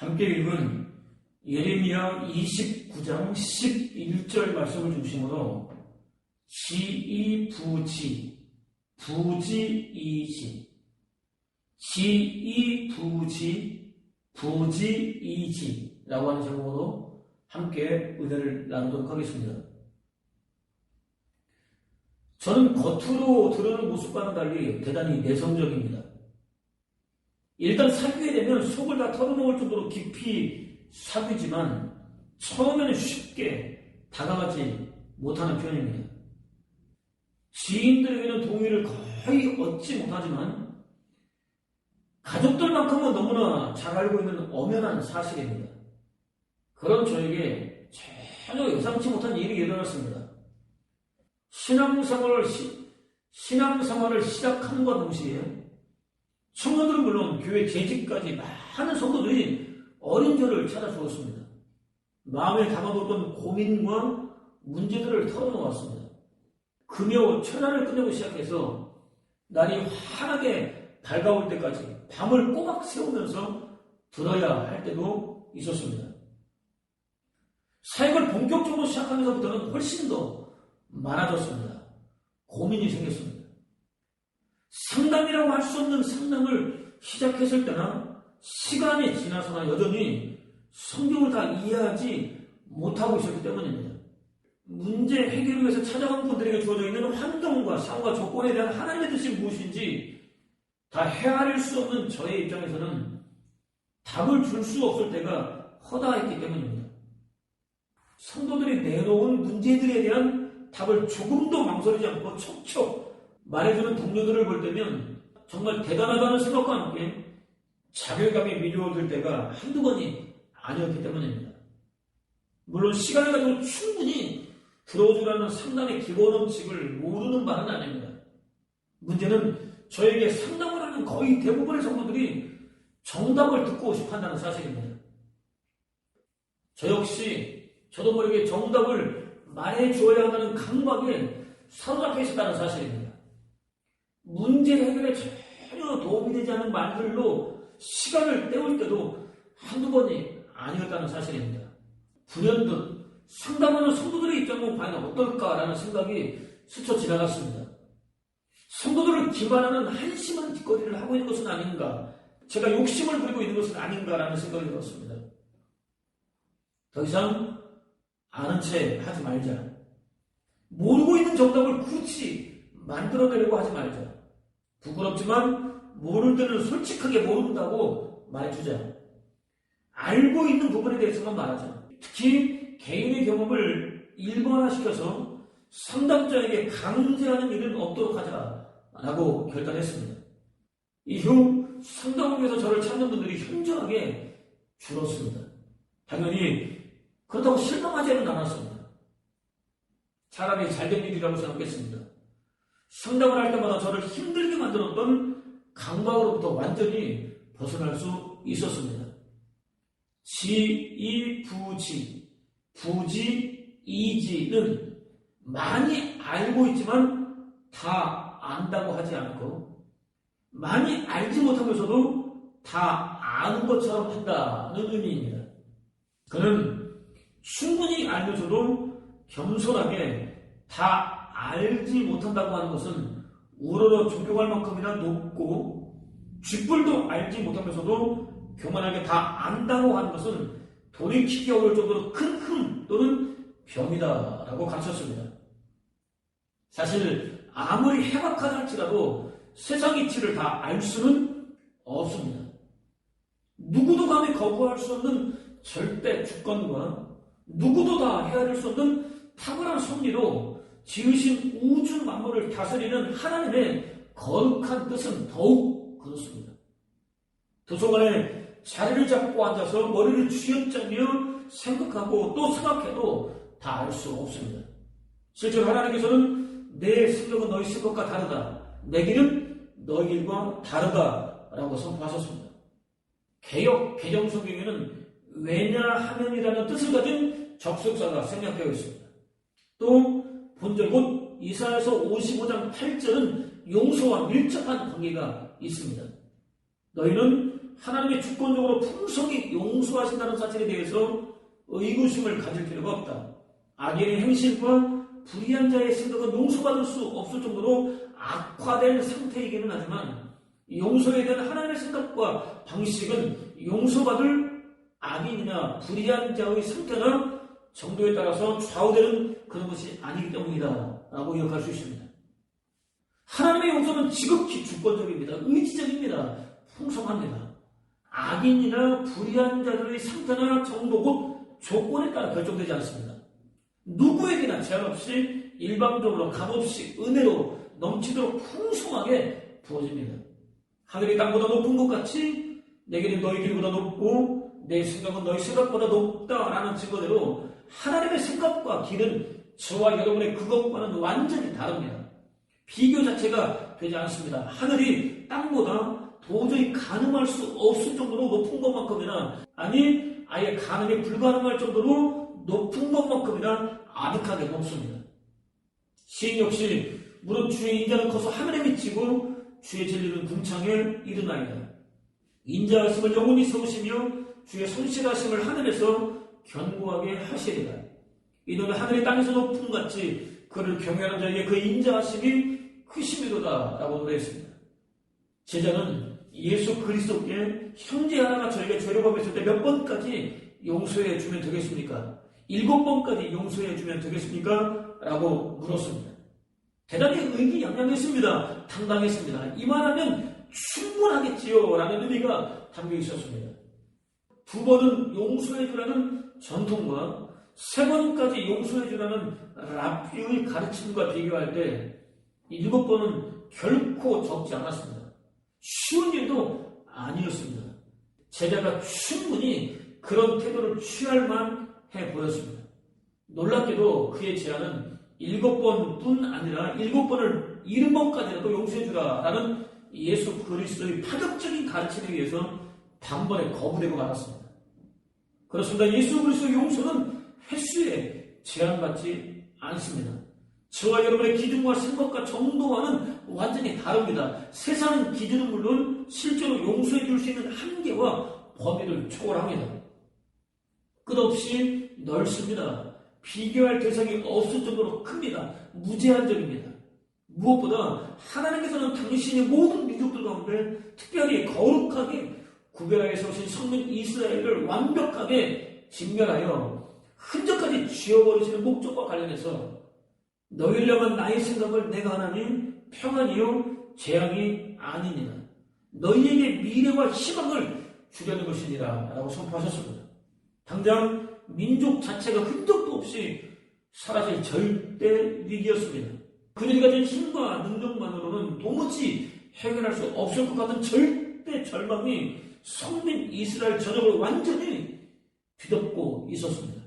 함께 읽은 예레미야 29장 11절 말씀을 중심으로 지이부지, 부지이지, 지이부지, 부지이지라고 하는 제목으로 함께 은혜를 나누도록 하겠습니다. 저는 겉으로 드러는 모습과는 달리 대단히 내성적입니다. 일단 사귀게 되면 속을 다 털어놓을 정도로 깊이 사귀지만 처음에는 쉽게 다가가지 못하는 편입니다. 지인들에게는 동의를 거의 얻지 못하지만 가족들만큼은 너무나 잘 알고 있는 엄연한 사실입니다. 그런 저에게 전혀 예상치 못한 일이 일어났습니다. 신앙생활을, 시, 신앙생활을 시작함과 동시에 청년들은 물론 교회 재직까지 많은 성도들이 어린 저를 찾아 주었습니다. 마음에 담아뒀던 고민과 문제들을 털어놓았습니다. 금요 천안을 끝내고 시작해서 날이 환하게 밝아올 때까지 밤을 꼬박 세우면서 들어야 할 때도 있었습니다. 사역을 본격적으로 시작하면서부터는 훨씬 더 많아졌습니다. 고민이 생겼습니다. 상담이라고 할 수 없는 상담을 시작했을 때나 시간이 지나서나 여전히 성경을 다 이해하지 못하고 있었기 때문입니다. 문제 해결을 위해서 찾아간 분들에게 주어져 있는 환경과 상황과 조건에 대한 하나님의 뜻이 무엇인지 다 헤아릴 수 없는 저의 입장에서는 답을 줄 수 없을 때가 허다했기 때문입니다. 성도들이 내놓은 문제들에 대한 답을 조금도 망설이지 않고 척척 말해주는 동료들을 볼 때면 정말 대단하다는 생각과 함께 자괴감이 밀려오들 때가 한두 번이 아니었기 때문입니다. 물론 시간을 가지고 충분히 들어주라는 상담의 기본 원칙을 모르는 바는 아닙니다. 문제는 저에게 상담을 하는 거의 대부분의 성도들이 정답을 듣고 싶어 한다는 사실입니다. 저 역시 저도 모르게 정답을 말해 주어야 한다는 강박에 사로잡혀 있었다는 사실입니다. 문제 해결에 전혀 도움이 되지 않는 말들로 시간을 때울 때도 한두 번이 아니었다는 사실입니다. 불현듯 상담하는 성도들의 입장은 과연 어떨까라는 생각이 스쳐 지나갔습니다. 성도들을 기반하는 한심한 짓거리를 하고 있는 것은 아닌가, 제가 욕심을 부리고 있는 것은 아닌가라는 생각이 들었습니다. 더 이상 아는 채 하지 말자. 모르고 있는 정답을 굳이 만들어내려고 하지 말자. 부끄럽지만 모를 때는 솔직하게 모른다고 말해주자. 알고 있는 부분에 대해서만 말하자. 특히 개인의 경험을 일반화시켜서 상담자에게 강제하는 일은 없도록 하자라고 결단했습니다. 이후 상담을 위해서 저를 찾는 분들이 현저하게 줄었습니다. 당연히 그렇다고 실망하지는 않았습니다. 차라리 잘된 일이라고 생각했습니다. 상담을 할 때마다 저를 힘들게 만들었던 강박으로부터 완전히 벗어날 수 있었습니다. 지, 이, 부지, 부지, 이지는 많이 알고 있지만 다 안다고 하지 않고 많이 알지 못하면서도 다 아는 것처럼 한다는 의미입니다. 그는 충분히 알면서도 겸손하게 다 알지 못한다고 하는 것은 우러러 존경할 만큼이나 높고 쥐뿔도 알지 못하면서도 교만하게 다 안다고 하는 것은 돌이키기 어려울 정도로 큰 흠 또는 병이다라고 가르쳤습니다. 사실 아무리 해박하다 할지라도 세상 이치를 다 알 수는 없습니다. 누구도 감히 거부할 수 없는 절대 주권과 누구도 다 헤아릴 수 없는 탁월한 섭리로 지으신 우주 만물을 다스리는 하나님의 거룩한 뜻은 더욱 그렇습니다. 도서관에 자리를 잡고 앉아서 머리를 쥐어짜며 생각하고 또 생각해도 다 알 수 없습니다. 실제로 하나님께서는 내 생각은 너희 생각과 다르다. 내 길은 너희 길과 다르다 라고 선포하셨습니다. 개혁 개정 성경에는 왜냐하면이라는 뜻을 가진 접속사가 생략되어 있습니다. 또 본절 곧 이사에서 55장 8절은 용서와 밀접한 관계가 있습니다. 너희는 하나님의 주권적으로 풍성히 용서하신다는 사실에 대해서 의구심을 가질 필요가 없다. 악인의 행실과 불의한 자의 생각은 용서받을 수 없을 정도로 악화된 상태이기는 하지만 용서에 대한 하나님의 생각과 방식은 용서받을 악인이나 불의한 자의 상태나 정도에 따라서 좌우되는 그런 것이 아니기 때문이다 라고 기억할 수 있습니다. 하나님의 용서는 지극히 주권적입니다. 의지적입니다. 풍성합니다. 악인이나 불의한 자들의 상태나 정도 곧 조건에 따라 결정되지 않습니다. 누구에게나 제한 없이 일방적으로 값없이 은혜로 넘치도록 풍성하게 부어집니다. 하늘이 땅보다 높은 것 같이 내 길은 너희 길보다 높고 내 생각은 너희 생각보다 높다라는 증거대로 하나님의 생각과 길은 저와 여러분의 그것과는 완전히 다릅니다. 비교 자체가 되지 않습니다. 하늘이 땅보다 도저히 가늠할 수 없을 정도로 높은 것만큼이나 아니 아예 가늠이 불가능할 정도로 높은 것만큼이나 아득하게 높습니다. 시인 역시 무릇 주의 인자는 커서 하늘에 미치고 주의 진리는 궁창에 이르나이다. 인자하심을 영원히 세우시며 주의 성실하심을 하늘에서 견고하게 하시리라. 이는 하늘이 땅에서 높은 같이 그를 경외하는 자에게 그 인자하심이 크심이로다 라고 노래했습니다. 제자는 예수 그리스도께 형제 하나가 저에게 죄를 범했을 때 몇 번까지 용서해 주면 되겠습니까? 일곱 번까지 용서해 주면 되겠습니까? 라고 물었습니다. 대단히 의기양양했습니다. 당당했습니다. 이만하면 충분하겠지요. 라는 의미가 담겨 있었습니다. 두 번은 용서해 주라는 전통과 세 번까지 용서해 주라는 라피의 가르침과 비교할 때 일곱 번은 결코 적지 않았습니다. 쉬운 일도 아니었습니다. 제자가 충분히 그런 태도를 취할 만해 보였습니다. 놀랍게도 그의 제안은 일곱 번뿐 아니라 일곱 번을 일흔 번까지라도 용서해 주라 라는 예수 그리스도의 파격적인 가르침에 의해서 단번에 거부되고 말았습니다. 그렇습니다. 예수 그리스도의 용서는 횟수에 제한받지 않습니다. 저와 여러분의 기준과 생각과 정도와는 완전히 다릅니다. 세상 기준은 물론 실제로 용서해 줄 수 있는 한계와 범위를 초월합니다. 끝없이 넓습니다. 비교할 대상이 없을 정도로 큽니다. 무제한적입니다. 무엇보다 하나님께서는 당신의 모든 민족들 가운데 특별히 거룩하게 구별하게 세우신 성민 이스라엘을 완벽하게 직면하여 흔적까지 지워버리시는 목적과 관련해서 너희를 향한 나의 생각을 내가 하나님 평안이요 재앙이 아니니라 너희에게 미래와 희망을 주려는 것이니라 라고 선포하셨습니다. 당장 민족 자체가 흔적도 없이 사라질 절대 위기였습니다. 그들이 가진 힘과 능력만으로는 도무지 해결할 수 없을 것 같은 절대 절망이 성민 이스라엘 전역을 완전히 뒤덮고 있었습니다.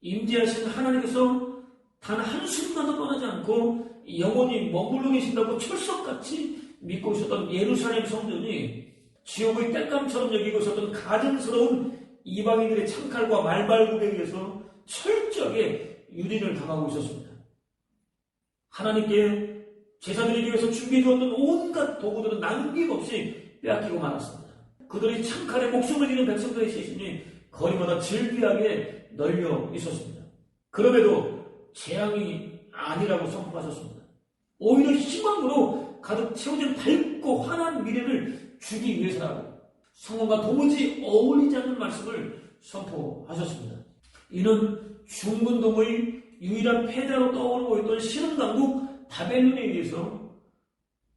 임재하신 하나님께서 단 한순간도 떠나지 않고 영원히 머물러 계신다고 철석같이 믿고 있었던 예루살렘 성전이 지옥의 땔감처럼 여기고 있었던 가증스러운 이방인들의 창칼과 말발굽에 의해서 철저하게 유린을 당하고 있었습니다. 하나님께 제사드리기 위해서 준비해 두었던 온갖 도구들은 남김없이 빼앗기고 말았습니다. 그들이 창칼에 목숨을 잃은 백성들의 시신이 거리마다 즐비하게 널려 있었습니다. 그럼에도 재앙이 아니라고 선포하셨습니다. 오히려 희망으로 가득 채워진 밝고 환한 미래를 주기 위해서라고 성경과 도무지 어울리지 않는 말씀을 선포하셨습니다. 이는 중근동의 유일한 패자로 떠오르고 있던 신흥강국 바벨론에 의해서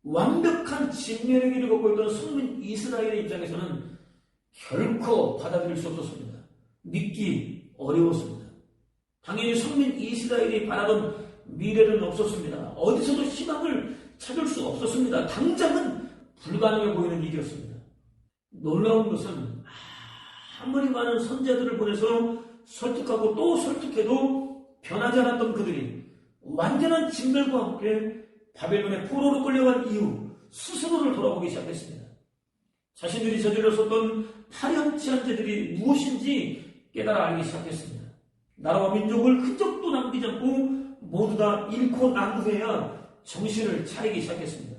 완벽한 진면의 걷고 있던 성민 이스라엘의 입장에서는 결코 받아들일 수 없었습니다. 믿기 어려웠습니다. 당연히 성민 이스라엘이 바라던 미래는 없었습니다. 어디서도 희망을 찾을 수 없었습니다. 당장은 불가능해 보이는 일이었습니다. 놀라운 것은 아무리 많은 선자들을 보내서 설득하고 또 설득해도 변하지 않았던 그들이 완전한 진멸과 함께 바벨론의 포로로 끌려간 이후 스스로를 돌아보기 시작했습니다. 자신들이 저질렀었던 파렴치한 죄들이 무엇인지 깨달아 알기 시작했습니다. 나라와 민족을 흔적도 남기지 않고 모두 다 잃고 난후해야 정신을 차리기 시작했습니다.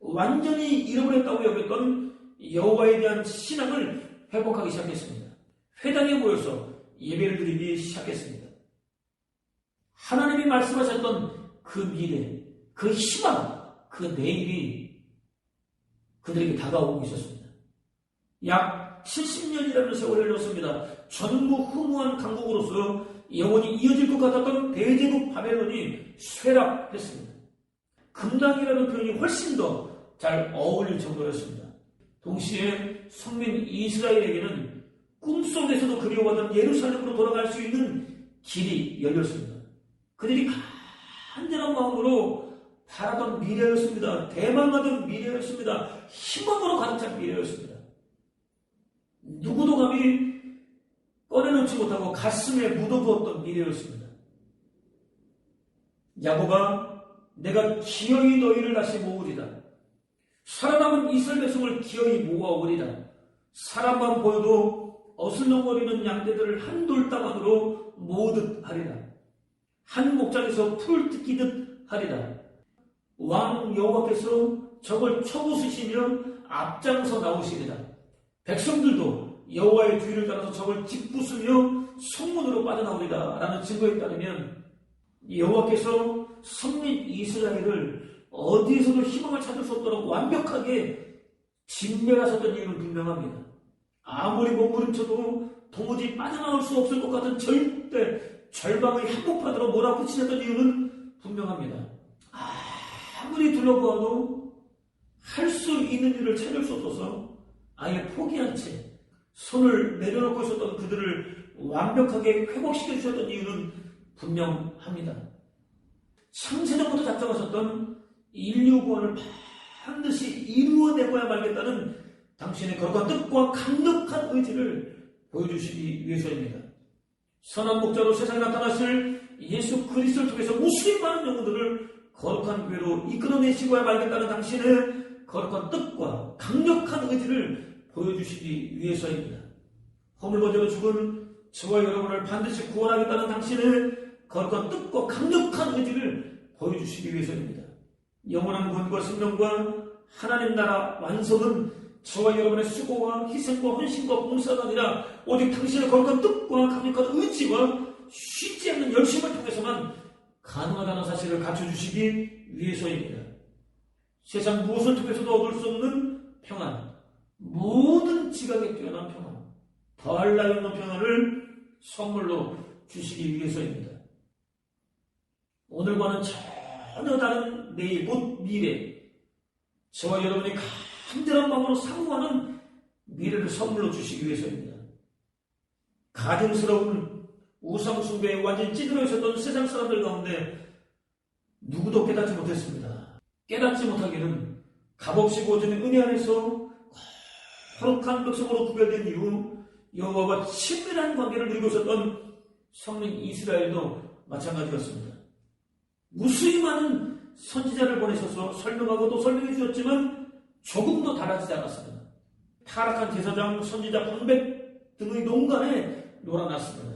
완전히 잃어버렸다고 여겼던 여호와에 대한 신앙을 회복하기 시작했습니다. 회당에 모여서 예배를 드리기 시작했습니다. 하나님이 말씀하셨던 그 미래, 그 희망, 그 내일이 그들에게 다가오고 있었습니다. 약 70년이라는 세월을 흘렀습니다. 전무후무한 강국으로서 영원히 이어질 것 같았던 대제국 바벨론이 쇠락했습니다. 금당이라는 표현이 훨씬 더 잘 어울릴 정도였습니다. 동시에 성민 이스라엘에게는 꿈속에서도 그리워하던 예루살렘으로 돌아갈 수 있는 길이 열렸습니다. 그들이 간절한 마음으로 바라던 미래였습니다. 대망하던 미래였습니다. 희망으로 가득 찬 미래였습니다. 누구도 감히 꺼내놓지 못하고 가슴에 묻어두었던 미래였습니다. 야고가 내가 기어이 너희를 다시 모으리다. 살아남은 이스라엘 백성을 기어이 모아오리다. 사람만 보여도 어슬렁거리는 양떼들을 한 돌담 안으로 모으듯 하리라. 한 목장에서 풀을 뜯기듯 하리라. 왕 여호와께서 적을 쳐부수시며 앞장서 나오시리라. 백성들도 여호와의 뒤를 따라서 적을 짓부수며 성문으로 빠져나오리라. 라는 증거에 따르면 여호와께서 성민 이스라엘을 어디에서도 희망을 찾을 수 없도록 완벽하게 진멸하셨던 이유는 분명합니다. 아무리 몸부림쳐도 도무지 빠져나올 수 없을 것 같은 절대 절망의 한복판으로 몰아붙이셨던 이유는 분명합니다. 아 무리 둘러보아도 할 수 있는 일을 찾을 수 없어서 아예 포기한 채 손을 내려놓고 있었던 그들을 완벽하게 회복시켜 주셨던 이유는 분명합니다. 창세전부터 작정하셨던 인류 구원을 반드시 이루어내고야 말겠다는 당신의 거룩한 뜻과 강력한 의지를 보여주시기 위해서입니다. 선한 목자로 세상에 나타나실 예수 그리스도를 통해서 무수히 많은 영혼들을 거룩한 교회로 이끌어내시고야 말겠다는 당신의 거룩한 뜻과 강력한 의지를 보여주시기 위해서입니다. 허물번제로 죽은 저와 여러분을 반드시 구원하겠다는 당신의 거룩한 뜻과 강력한 의지를 보여주시기 위해서입니다. 영원한 구원과 생명과 하나님 나라 완성은 저와 여러분의 수고와 희생과 헌신과 봉사가 아니라 오직 당신의 거룩한 뜻과 강력한 의지와 쉬지 않는 열심을 통해서만 가능하다는 사실을 갖춰주시기 위해서입니다. 세상 무엇을 통해서도 얻을 수 없는 평안, 모든 지각에 뛰어난 평안, 더할 나위 없는 평안을 선물로 주시기 위해서입니다. 오늘과는 전혀 다른 내일, 곧 미래, 저와 여러분이 간절한 마음으로 사모하는 미래를 선물로 주시기 위해서입니다. 가증스러운 우상 숭배에 완전히 찌들어 있었던 세상 사람들 가운데 누구도 깨닫지 못했습니다. 깨닫지 못하기는 값없이 보여주는 은혜 안에서 거룩한 백성으로 구별된 이후 여호와와 친밀한 관계를 누리고 있었던 성민 이스라엘도 마찬가지였습니다. 무수히 많은 선지자를 보내셔서 설명하고 또 설명해 주셨지만 조금도 달라지지 않았습니다. 타락한 제사장, 선지자, 방백 등의 농간에 놀아났습니다.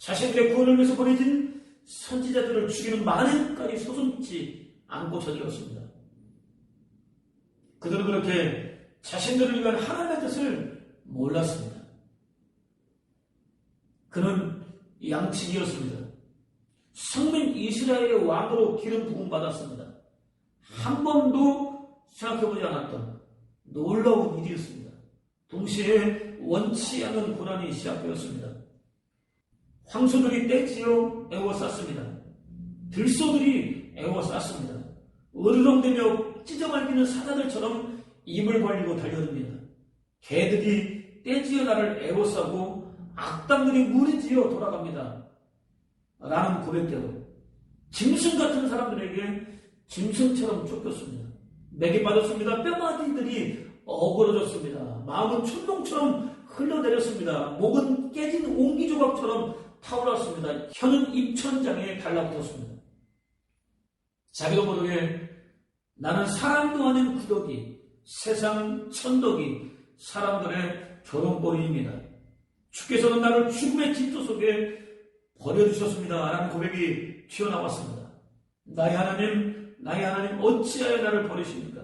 자신들의 구원을 위해서 보내진 선지자들을 죽이는 만행까지 서슴지 않고 저질렀습니다. 그들은 그렇게 자신들을 위한 하나님의 뜻을 몰랐습니다. 그는 양측이었습니다. 성민 이스라엘의 왕으로 기름 부음 받았습니다. 한 번도 생각해보지 않았던 놀라운 일이었습니다. 동시에 원치 않은 고난이 시작되었습니다. 황소들이 떼지어 애워쌌습니다. 들소들이 애워쌌습니다. 으르렁대며 찢어말리는 사자들처럼 입을 벌리고 달려듭니다. 개들이 떼지어 나를 애워싸고 악당들이 무리지어 돌아갑니다. 라는 고백대로 짐승 같은 사람들에게 짐승처럼 쫓겼습니다. 맥이 빠졌습니다. 뼈마디들이 어그러졌습니다. 마음은 춘동처럼 흘러내렸습니다. 목은 깨진 옹기 조각처럼 타올랐습니다. 혀는 입천장에 달라붙었습니다. 자기도 모르게 나는 사람도 아닌 구덕이 세상 천덕이 사람들의 조롱거리입니다. 주께서는 나를 죽음의 진토 속에 버려주셨습니다. 라는 고백이 튀어나왔습니다. 나의 하나님, 나의 하나님, 어찌하여 나를 버리십니까?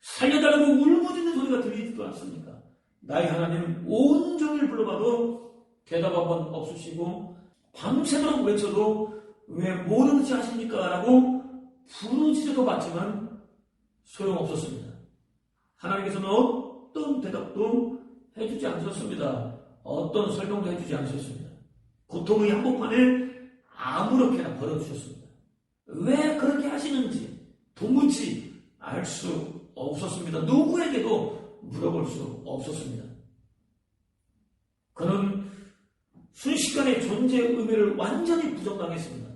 살려달라고 울부짖는 소리가 들리지도 않습니까? 나의 하나님 온종일 불러봐도 대답 한번 없으시고 밤새도록 외쳐도 왜 모르는 지 하십니까? 라고 부르짖어도 봤지만 소용없었습니다. 하나님께서는 어떤 대답도 해주지 않으셨습니다. 어떤 설명도 해주지 않으셨습니다. 고통의 한복판에 아무렇게나 버려주셨습니다. 왜 그렇게 하시는지 도무지 알 수 없었습니다. 누구에게도 물어볼 수 없었습니다. 그는 순식간에 존재의 의미를 완전히 부정당했습니다.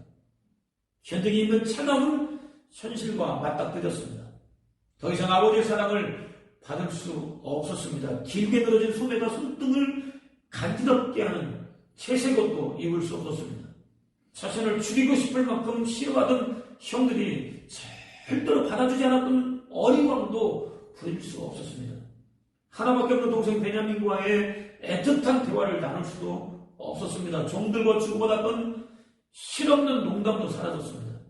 견디기 힘든 차가운 현실과 맞닥뜨렸습니다. 더 이상 아버지의 사랑을 받을 수 없었습니다. 길게 늘어진 소매가 손등을 간지럽게 하는 채색옷도 입을 수 없었습니다. 자신을 죽이고 싶을 만큼 싫어하던 형들이 절대로 받아주지 않았던 어리광도 부릴 수 없었습니다. 하나밖에 없는 동생 베냐민과의 애틋한 대화를 나눌 수도 없었습니다. 종들과 주고받았던 실없는 농담도 사라졌습니다.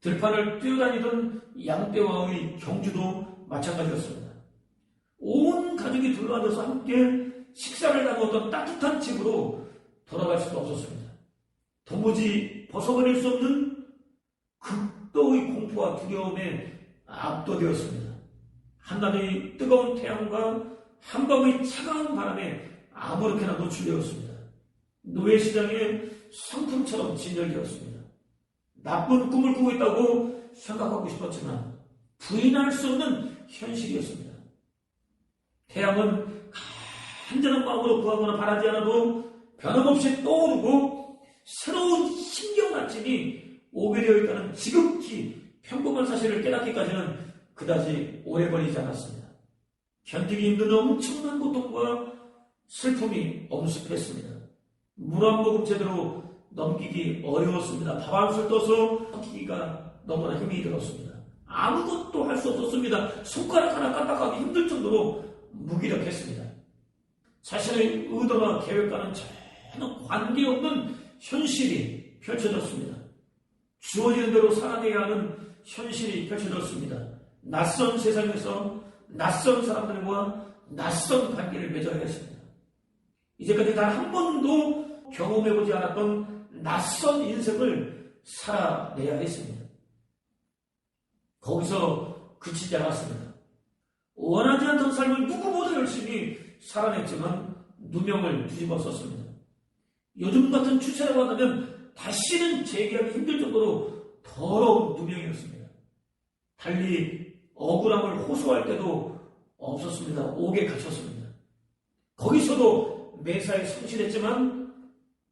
들판을 뛰어다니던 양떼와의 경주도 마찬가지였습니다. 온 가족이 둘러앉아서 함께 식사를 나누었던 따뜻한 집으로 돌아갈 수도 없었습니다. 도무지 벗어버릴 수 없는 극도의 공포와 두려움에 압도되었습니다. 한낮의 뜨거운 태양과 한밤의 차가운 바람에 아무렇게나 노출되었습니다. 노예 시장의 상품처럼 진열되었습니다. 나쁜 꿈을 꾸고 있다고 생각하고 싶었지만 부인할 수 없는 현실이었습니다. 태양은 간절한 마음으로 구하거나 바라지 않아도 변함없이 떠오르고 새로운 신경 아침이 오게 되어 있다는 지극히 평범한 사실을 깨닫기까지는 그다지 오래 걸리지 않았습니다. 견디기 힘든 엄청난 고통과 슬픔이 엄습했습니다. 물 한 모금 제대로 넘기기 어려웠습니다. 밥 한 술 떠서 넘기기가 너무나 힘이 들었습니다. 아무것도 할 수 없었습니다. 손가락 하나 까딱하기 힘들 정도로 무기력했습니다. 자신의 의도나 계획과는 전혀 관계없는 현실이 펼쳐졌습니다. 주어지는 대로 살아내야 하는 현실이 펼쳐졌습니다. 낯선 세상에서 낯선 사람들과 낯선 관계를 맺어야 했습니다. 이제까지 단 한 번도 경험해보지 않았던 낯선 인생을 살아내야 했습니다. 거기서 그치지 않았습니다. 원하지 않던 삶을 누구보다 열심히 살아냈지만 누명을 뒤집어 썼습니다. 요즘 같은 추세라고 한다면 다시는 재기하기 힘들 정도로 더러운 누명이었습니다. 달리 억울함을 호소할 때도 없었습니다. 옥에 갇혔습니다. 거기서도 매사에 성실했지만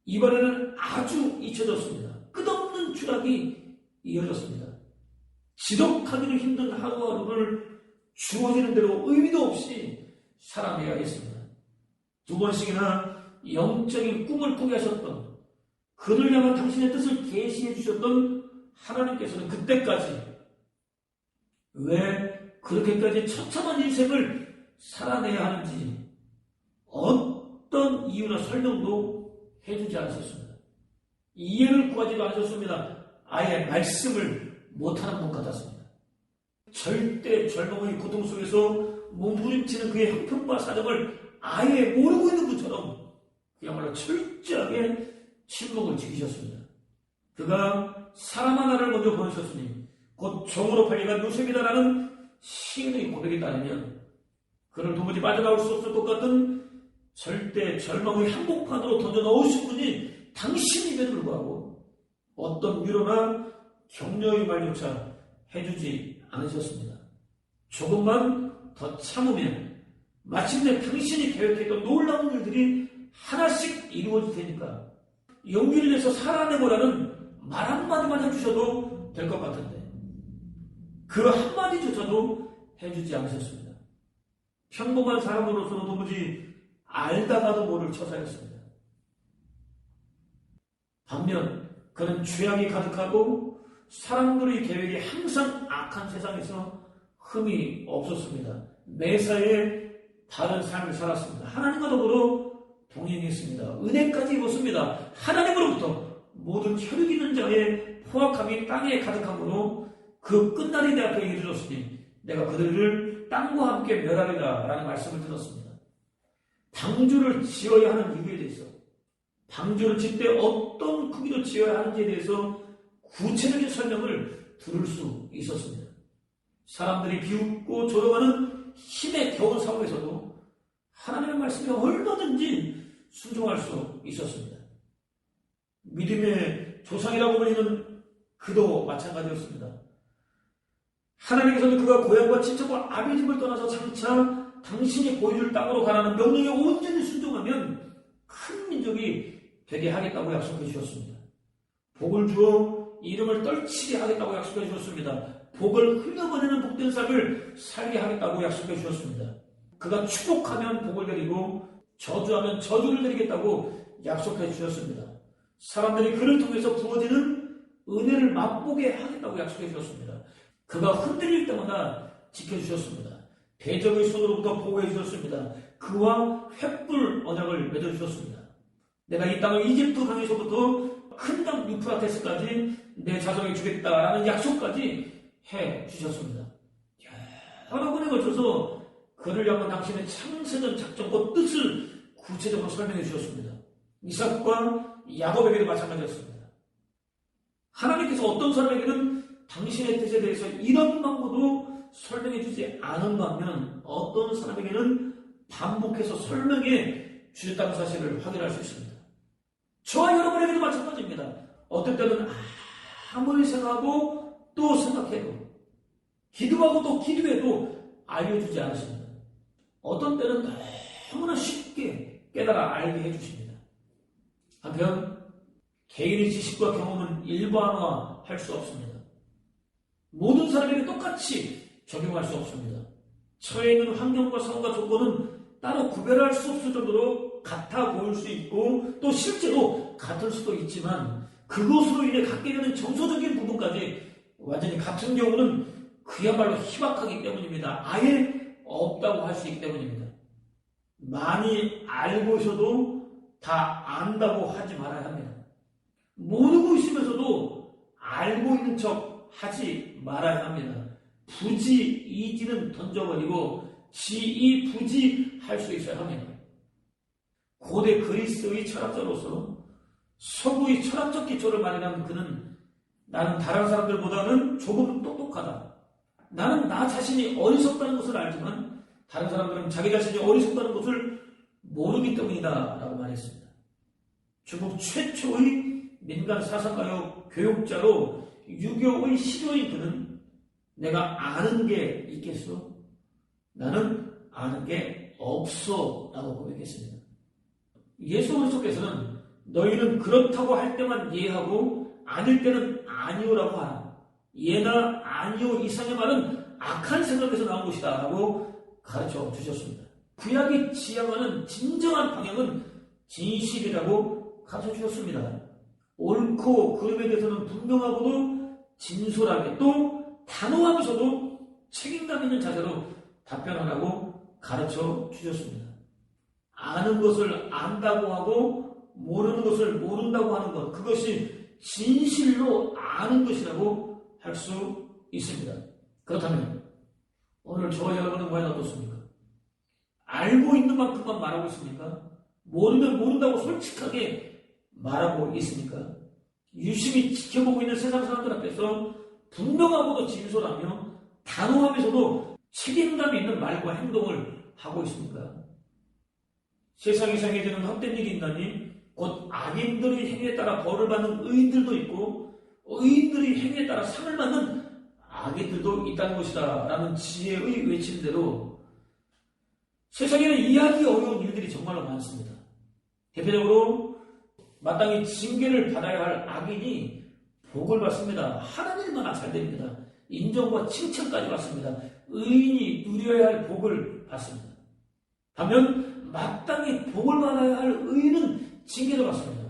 이번에는 아주 잊혀졌습니다. 끝없는 추락이 이어졌습니다. 지독하기도 힘든 하루하루를 주어지는 대로 의미도 없이 살아내야겠습니다. 두 번씩이나 영적인 꿈을 꾸게 하셨던 그를 향한 당신의 뜻을 계시해 주셨던 하나님께서는 그때까지 왜 그렇게까지 처참한 인생을 살아내야 하는지 어떤 이유나 설명도 해주지 않으셨습니다. 이해를 구하지도 않으셨습니다. 아예 말씀을 못하는 분 같았습니다. 절대 절망의 고통 속에서 몸부림치는 그의 형편과 사정을 아예 모르고 있는 분처럼 그야말로 철저하게 침묵을 지키셨습니다. 그가 사람 하나를 먼저 보내셨으니 곧 종으로 팔리가 요셉이다라는 시인의 고백에 따르면 그를 도무지 빠져나올 수 없을 것 같은 절대 절망의 한복판으로 던져 넣으신 분이 당신임에도 불구하고 어떤 위로나 격려의 말조차 해주지 않으셨습니다. 조금만 더 참으면 마침내 당신이 계획했던 놀라운 일들이 하나씩 이루어질 테니까 용기를 내서 살아내보라는 말 한마디만 해주셔도 될 것 같은데 그 한마디조차도 해주지 않으셨습니다. 평범한 사람으로서는 도무지 알다가도 모를 처사였습니다. 반면 그는 죄악이 가득하고 사람들의 계획이 항상 악한 세상에서 흠이 없었습니다. 매사에 다른 삶을 살았습니다. 하나님과 더불어 동행했습니다. 은혜까지 입었습니다. 하나님으로부터 모든 혈육 있는 자의 포악함이 땅에 가득함으로 그 끝날이 내 앞에 이르렀으니 내가 그들을 땅과 함께 멸하리라 라는 말씀을 들었습니다. 방주를 지어야 하는 이유에 대해서 방주를 짓때 어떤 크기로 지어야 하는지에 대해서 구체적인 설명을 들을 수 있었습니다. 사람들이 비웃고 조롱하는 힘에 겨운 상황에서도 하나님의 말씀에 얼마든지 순종할 수 있었습니다. 믿음의 조상이라고 불리는 그도 마찬가지였습니다. 하나님께서는 그가 고향과 친척과 아비 집을 떠나서 장차 당신이 보여줄 땅으로 가라는 명령에 온전히 순종하면 큰 민족이 되게 하겠다고 약속해 주셨습니다. 복을 주어 이름을 떨치게 하겠다고 약속해 주셨습니다. 복을 흘려보내는 복된 삶을 살게 하겠다고 약속해 주셨습니다. 그가 축복하면 복을 드리고 저주하면 저주를 드리겠다고 약속해 주셨습니다. 사람들이 그를 통해서 부어지는 은혜를 맛보게 하겠다고 약속해 주셨습니다. 그가 흔들릴 때마다 지켜주셨습니다. 대적의 손으로부터 보호해 주셨습니다. 그와 횃불 언약을 맺어 주셨습니다. 내가 이 땅을 이집트 강에서부터 큰 강 유프라테스까지 내 자손에 주겠다라는 약속까지 해 주셨습니다. 여러 번에 걸쳐서 그를 향한 당신의 창세전 작전과 뜻을 구체적으로 설명해 주셨습니다. 이삭과 야곱에게도 마찬가지였습니다. 하나님께서 어떤 사람에게는 당신의 뜻에 대해서 이런 방법으로 설명해 주지 않은 반면 어떤 사람에게는 반복해서 설명해 주셨다는 사실을 확인할 수 있습니다. 저와 여러분에게도 마찬가지입니다. 어떤 때는 아무리 생각하고 또 생각해도 기도하고 또 기도해도 알려주지 않으십니다. 어떤 때는 너무나 쉽게 깨달아 알게 해주십니다. 한편 개인의 지식과 경험은 일반화할 수 없습니다. 모든 사람에게 똑같이 적용할 수 없습니다. 처해 있는 환경과 상황과 조건은 따로 구별할 수 없을 정도로 같아 보일 수 있고 또 실제로 같을 수도 있지만 그것으로 인해 갖게 되는 정서적인 부분까지 완전히 같은 경우는 그야말로 희박하기 때문입니다. 아예 없다고 할 수 있기 때문입니다. 많이 알고 있어도 다 안다고 하지 말아야 합니다. 모르고 있으면서도 알고 있는 척 하지 말아야 합니다. 부지 이지는 던져버리고 지이 부지 할 수 있어야 합니다. 고대 그리스의 철학자로서 서구의 철학적 기초를 마련한 그는 나는 다른 사람들보다는 조금 똑똑하다. 나는 나 자신이 어리석다는 것을 알지만 다른 사람들은 자기 자신이 어리석다는 것을 모르기 때문이다. 라고 말했습니다. 중국 최초의 민간 사상가요 교육자로 유교의 시조인 그는 내가 아는 게 있겠소? 나는 아는 게 없어. 라고 고백했습니다. 예수 그리스도께서는 너희는 그렇다고 할 때만 이해하고 아닐 때는 아니오라고 하라. 예나 아니오 이상의 말은 악한 생각에서 나온 것이다. 라고 가르쳐 주셨습니다. 구약이 지향하는 진정한 방향은 진실이라고 가르쳐 주셨습니다. 옳고 그름에 대해서는 분명하고도 진솔하게 또 단호하면서도 책임감 있는 자세로 답변하라고 가르쳐 주셨습니다. 아는 것을 안다고 하고 모르는 것을 모른다고 하는 것 그것이 진실로 아는 것이라고 할 수 있습니다. 그렇다면 오늘 저와 여러분은 과연 어떻습니까? 알고 있는 만큼만 말하고 있습니까? 모르면 모른다고 솔직하게 말하고 있습니까? 유심히 지켜보고 있는 세상 사람들 앞에서 분명하고도 진솔하며 단호하면서도 책임감 있는 말과 행동을 하고 있습니까? 세상에 상해지는 헛된 일이 있나니 곧 악인들의 행위에 따라 벌을 받는 의인들도 있고 의인들의 행위에 따라 상을 받는 악인들도 있다는 것이다 라는 지혜의 외침대로 세상에는 이해하기 어려운 일들이 정말로 많습니다. 대표적으로 마땅히 징계를 받아야 할 악인이 복을 받습니다. 하는 일마다 잘 됩니다. 인정과 칭찬까지 받습니다. 의인이 누려야 할 복을 받습니다. 반면 마땅히 복을 받아야 할 의인은 징계를 받습니다.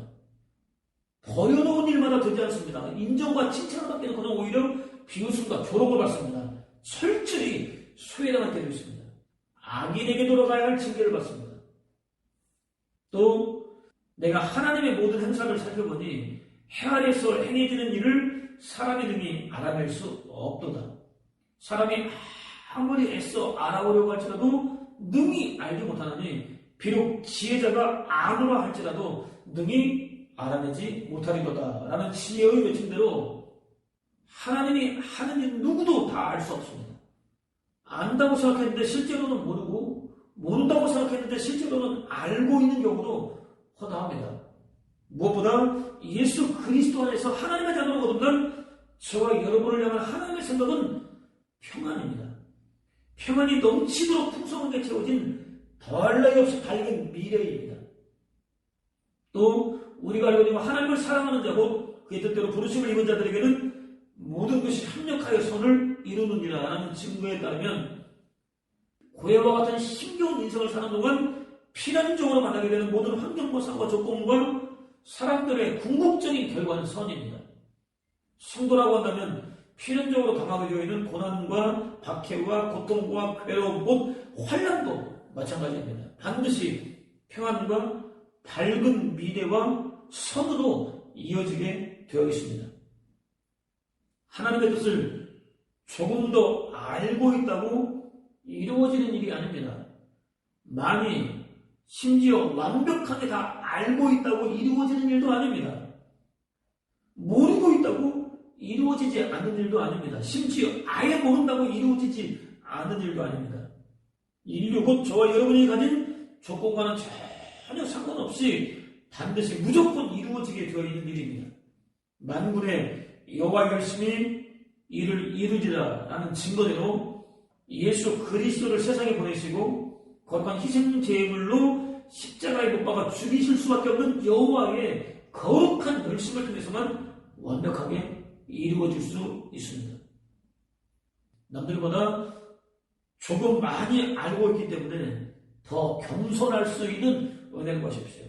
버려놓은 일마다 되지 않습니다. 인정과 칭찬을 받기는 그냥 오히려 비웃음과 조롱을 받습니다. 철저히 소외당할 때도 있습니다. 악인에게 돌아가야 할 징계를 받습니다. 또 내가 하나님의 모든 행사를 살펴보니 해 아래서 행해지는 일을 사람이 능히 알아낼 수 없도다. 사람이 아무리 애써 알아보려고 할지라도 능히 알지 못하느니 비록 지혜자가 아무라 할지라도 능히 알아내지 못하리로다 라는 지혜의 외침대로 하나님이 하는 일 누구도 다 알 수 없습니다. 안다고 생각했는데 실제로는 모르고 모른다고 생각했는데 실제로는 알고 있는 경우도 허다합니다. 무엇보다 예수 그리스도 안에서 하나님의 자녀로 거듭난 저와 여러분을 향한 하나님의 생각은 평안입니다. 평안이 넘치도록 풍성하게 채워진 더할 나위 없이 밝은 미래입니다. 또 우리가 알고 있는 하나님을 사랑하는 자고 그의 뜻대로 부르심을 입은 자들에게는 모든 것이 협력하여 선을 이루느니라 라는 증거에 따르면 고해와 같은 힘겨운 인생을 사는 동안 필연적으로 만나게 되는 모든 환경과 상과 조건과 사람들의 궁극적인 결과는 선입니다. 성도라고 한다면 필연적으로 당하게 되어 있는 고난과 박해와 고통과 괴로움, 곧 환란도 마찬가지입니다. 반드시 평안과 밝은 미래와 선으로 이어지게 되어 있습니다. 하나님의 뜻을 조금 더 알고 있다고 이루어지는 일이 아닙니다. 많이 심지어 완벽하게 다 알고 있다고 이루어지는 일도 아닙니다. 모르고 있다고 이루어지지 않는 일도 아닙니다. 심지어 아예 모른다고 이루어지지 않은 일도 아닙니다. 인류 곧 저와 여러분이 가진 조건과는 전혀 상관없이 반드시 무조건 이루어지게 되어 있는 일입니다. 만군의 여호와 열심히 이를 이루지라라는 증거대로 예수 그리스도를 세상에 보내시고 거룩한 희생 제물로 십자가에 못 박아 죽이실 수밖에 없는 여호와의 거룩한 열심을 통해서만 완벽하게 이루어질 수 있습니다. 남들보다 조금 많이 알고 있기 때문에 더 겸손할 수 있는 은혜를 구하십시오.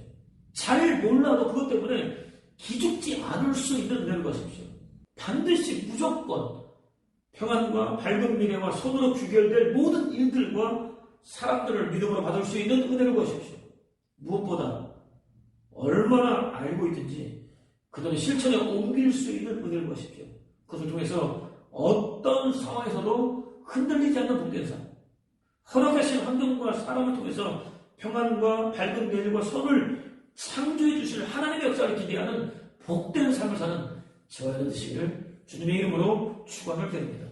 잘 몰라도 그것 때문에 기죽지 않을 수 있는 은혜를 구하십시오. 반드시 무조건 평안과 밝은 미래와 손으로 귀결될 모든 일들과 사람들을 믿음으로 받을 수 있는 은혜를 구하십시오. 무엇보다 얼마나 알고 있든지 그들은 실천에 옮길 수 있는 은혜를 구하십시오. 그것을 통해서 어떤 상황에서도 흔들리지 않는 삶, 허락하신 환경과 사람을 통해서 평안과 밝은 내일과 선을 창조해 주실 하나님의 역사를 기대하는 복된 삶을 사는 저와 여러분 되시기를 주님의 이름으로 축원을 드립니다.